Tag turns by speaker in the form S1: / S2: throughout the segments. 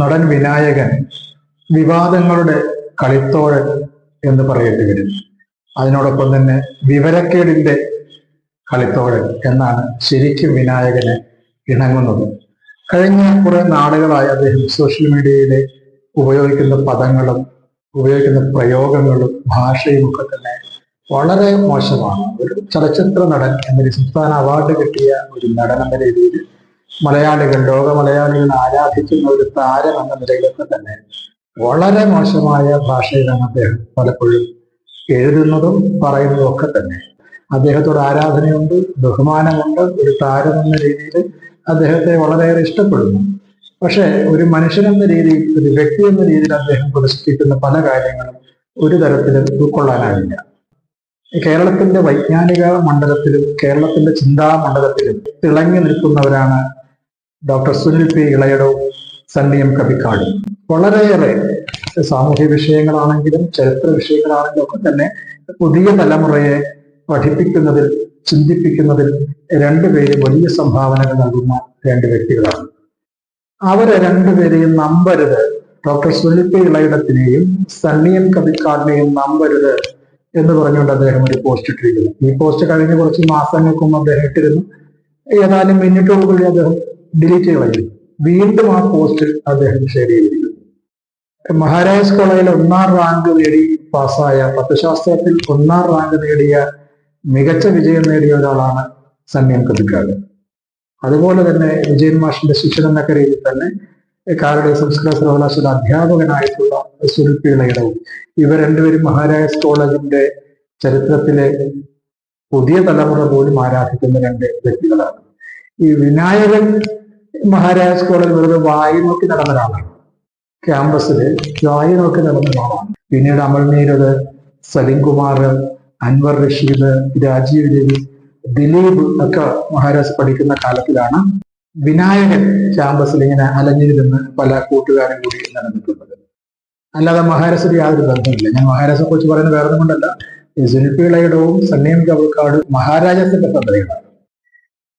S1: നടൻ വിനായകൻ വിവാദങ്ങളുടെ കളിത്തോഴൻ എന്ന് പറയേണ്ടി വരും. അതിനോടൊപ്പം തന്നെ വിവരക്കേടിന്റെ കളിത്തോഴൻ എന്നാണ് ശരിക്കും വിനായകന് ഇണങ്ങുന്നത്. കഴിഞ്ഞ കുറെ നാളുകളായി അദ്ദേഹം സോഷ്യൽ മീഡിയയിലെ ഉപയോഗിക്കുന്ന പദങ്ങളും ഉപയോഗിക്കുന്ന പ്രയോഗങ്ങളും ഭാഷയും ഒക്കെ തന്നെ വളരെ മോശമാണ്. ഒരു ചലച്ചിത്ര നടൻ എന്നൊരു സംസ്ഥാന അവാർഡ് കിട്ടിയ ഒരു നടൻ എന്ന രീതിയിൽ മലയാളികൾ ലോക മലയാളികൾ ആരാധിക്കുന്ന ഒരു താരം എന്ന നിലയിലൊക്കെ തന്നെ വളരെ മോശമായ ഭാഷയിലാണ് അദ്ദേഹം പലപ്പോഴും എഴുതുന്നതും പറയുന്നതും ഒക്കെ തന്നെ. അദ്ദേഹത്തോട് ആരാധനയുണ്ട് ബഹുമാനമുണ്ട് ഒരു താരം എന്ന രീതിയിൽ അദ്ദേഹത്തെ വളരെയേറെ ഇഷ്ടപ്പെടുന്നു. പക്ഷെ ഒരു മനുഷ്യനെന്ന രീതിയിൽ ഒരു വ്യക്തി എന്ന രീതിയിൽ അദ്ദേഹം പ്രദർശിപ്പിക്കുന്ന പല കാര്യങ്ങളും ഒരു തരത്തിലും ഉൾക്കൊള്ളാനാവില്ല. കേരളത്തിന്റെ വൈജ്ഞാനിക മണ്ഡലത്തിലും കേരളത്തിന്റെ ചിന്താ മണ്ഡലത്തിലും തിളങ്ങി നിൽക്കുന്നവരാണ് ഡോക്ടർ സുനിൽ പി ഇളയടവും സണ്ണിയം കവിക്കാടും. വളരെയേറെ സാമൂഹ്യ വിഷയങ്ങളാണെങ്കിലും ചരിത്ര വിഷയങ്ങളാണെങ്കിലും ഒക്കെ തന്നെ പുതിയ തലമുറയെ പഠിപ്പിക്കുന്നതിൽ ചിന്തിപ്പിക്കുന്നതിൽ രണ്ടുപേരും വലിയ സംഭാവനകൾ നൽകുന്ന രണ്ട് വ്യക്തികളാണ്. അവരെ രണ്ടുപേരെയും നമ്പരുത് ഡോക്ടർ സുനിൽ പി ഇളയിടത്തിനെയും സണ്ണിയൻ കവിക്കാടിനെയും നമ്പരുത് എന്ന് പറഞ്ഞുകൊണ്ട് അദ്ദേഹം ഒരു പോസ്റ്റ് ഇട്ടിരിക്കുന്നു. ഈ പോസ്റ്റ് കഴിഞ്ഞ കുറച്ച് മാസങ്ങൾക്കൊന്നും അദ്ദേഹം ഇട്ടിരുന്നു. ഏതാനും മിനിറ്റുകൾക്കുള്ളിൽ അദ്ദേഹം ഡിലീറ്റ് കളഞ്ഞു വീണ്ടും ആ പോസ്റ്റ് അദ്ദേഹം ഷെയർ ചെയ്തിരിക്കുന്നു. മഹാരാജ് കോളേജിൽ ഒന്നാം റാങ്ക് നേടി പാസ്സായ തത്വശാസ്ത്രത്തിൽ ഒന്നാം റാങ്ക് നേടിയ മികച്ച വിജയം നേടിയ ഒരാളാണ് സന്യം കതിക്കാട്. അതുപോലെ തന്നെ വിജയൻ മാഷിന്റെ ശിക്ഷണ എന്ന രീതിയിൽ തന്നെ കാരുടെ സംസ്കൃത സർവകലാശാല അധ്യാപകനായിട്ടുള്ള സുനിൽ ഇടവും ഇവർ രണ്ടുപേരും മഹാരാജ് കോളേജിന്റെ ചരിത്രത്തിലെ പുതിയ തലമുറ പോലും ആരാധിക്കുന്ന രണ്ട് വ്യക്തികളാണ്. ഈ വിനായകൻ മഹാരാജാസ് കോളേജ് വെറുതെ വായി നോക്കി നടന്ന ഒരാളാണ്. ക്യാമ്പസിൽ വായി നോക്കി നടന്ന ഒരാളാണ്. പിന്നീട് അമൽ സലിം കുമാർ അൻവർ റഷീദ് രാജീവ് രവി ദിലീപ് ഒക്കെ മഹാരാജ് പഠിക്കുന്ന കാലത്തിലാണ് വിനായകൻ ക്യാമ്പസിൽ ഇങ്ങനെ അലഞ്ഞിരുന്ന് പല കൂട്ടുകാരും കൂടി നടന്നിട്ടുള്ളത്. അല്ലാതെ മഹാരാജ് യാതൊരു ബന്ധമില്ല ഞാൻ മഹാരാജെ കുറിച്ച് പറയുന്നത് വേറെ കൊണ്ടല്ല. ഈ സുനിൽപിളയുടെവും സണ്ണിയം കവക്കാടും മഹാരാജത്തിന്റെ പദ്ധതികളാണ്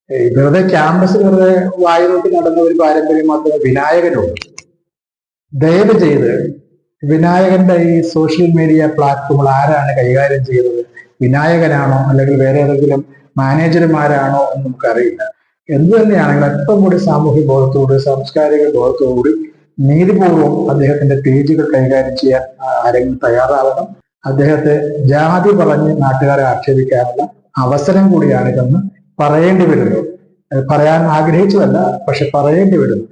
S1: വെറുതെ ക്യാമ്പസിൽ വെറുതെ വായു നോക്കി നടന്ന ഒരു പാരമ്പര്യം മാത്രമേ വിനായകനുള്ളൂ. ദയവ് ചെയ്ത് വിനായകന്റെ ഈ സോഷ്യൽ മീഡിയ പ്ലാറ്റ്ഫോമുകൾ ആരാണ് കൈകാര്യം ചെയ്തത് വിനായകനാണോ അല്ലെങ്കിൽ വേറെ ഏതെങ്കിലും മാനേജർമാരാണോ എന്ന് നമുക്കറിയില്ല. എന്ത് തന്നെയാണെങ്കിലും അല്പം കൂടി സാമൂഹ്യ ബോധത്തോട് സാംസ്കാരിക ബോധത്തോടുകൂടി നീതിപൂർവം അദ്ദേഹത്തിന്റെ പേജുകൾ കൈകാര്യം ചെയ്യാൻ ആരെങ്കിലും തയ്യാറാവണം. അദ്ദേഹത്തെ ജാതി പറഞ്ഞ് നാട്ടുകാരെ ആക്ഷേപിക്കാനുള്ള അവസരം കൂടിയാണിതെന്ന് പറയേണ്ടി വരുന്നു. പറയാൻ ആഗ്രഹിച്ചതല്ല പക്ഷെ പറയേണ്ടി വരുന്നു.